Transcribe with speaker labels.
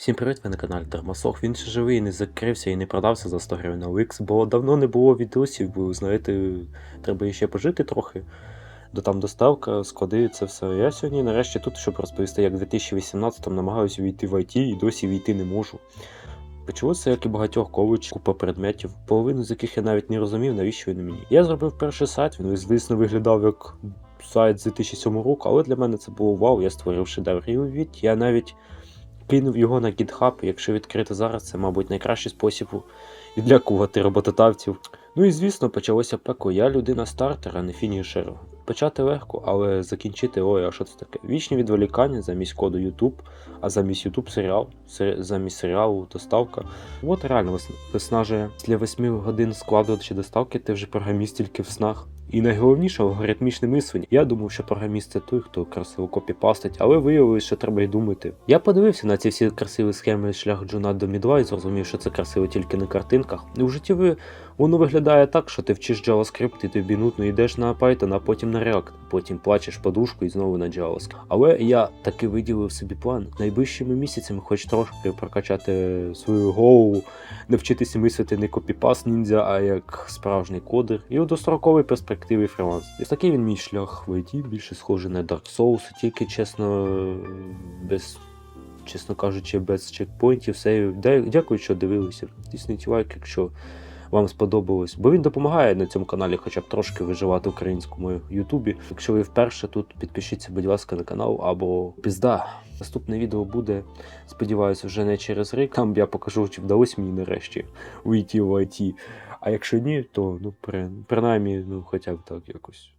Speaker 1: Всім привіт, ви на каналі Термосох. Він ще живий, не закрився і не продався за 100 гривень на OX, бо давно не було відосів, бо знаєте, треба іще пожити трохи. До там доставка, склади, це все. Я сьогодні нарешті тут, щоб розповісти, як в 2018-му намагаюся війти в IT і досі війти не можу. Почалося, як і багатьох кович, купа предметів, половину з яких я навіть не розумів, навіщо він мені. Я зробив перший сайт, він, звісно, виглядав як сайт з 2007 року, але для мене це було вау, я створив шедевр. І уявіть, я навіть кинув його на GitHub, якщо відкрити зараз, це, мабуть, найкращий спосіб відлякувати роботодавців. Ну і звісно, почалося пеко. Я людина стартера, не фінішер. Почати легко, але закінчити ой, а що це таке? Вічні відволікання замість коду YouTube, а замість YouTube серіал, сер- замість серіалу доставка. От реально вис- виснажує. Після 8 годин складу чи доставки ти вже програміст тільки в снах. І найголовніше алгоритмічне мислення. Я думав, що програміст це той, хто красиво копіпастить, але виявилось, що треба й думати. Я подивився на ці всі красиві схеми шлях джуна до мідла і зрозумів, що це красиво тільки на картинках. І в житті Воно виглядає так, що ти вчиш JavaScript і тобі нудно йдеш на Python, а потім на React, потім плачеш подушку і знову на JavaScript. Але я таки виділив собі план найближчими місяцями, хоч трошки прокачати свою голову, навчитися мислити не копіпас ніндзя, а як справжній кодер, і у достроковій перспективі фріланс. І такий він мій шлях в IT, більше схожий на Dark Souls, тільки чесно, без. Чесно кажучи, без чекпоінтів, сейвів. Дякую, що дивилися. Тисніть лайк, якщо вам сподобалось, бо він допомагає на цьому каналі хоча б трошки виживати українському Ютубі. Якщо ви вперше тут, підпишіться, будь ласка, на канал або пізда. Наступне відео буде, сподіваюся, вже не через рік. Там я покажу, чи вдалося мені нарешті уйти в IT. А якщо ні, то ну при, принаймні, ну хоча б так якось.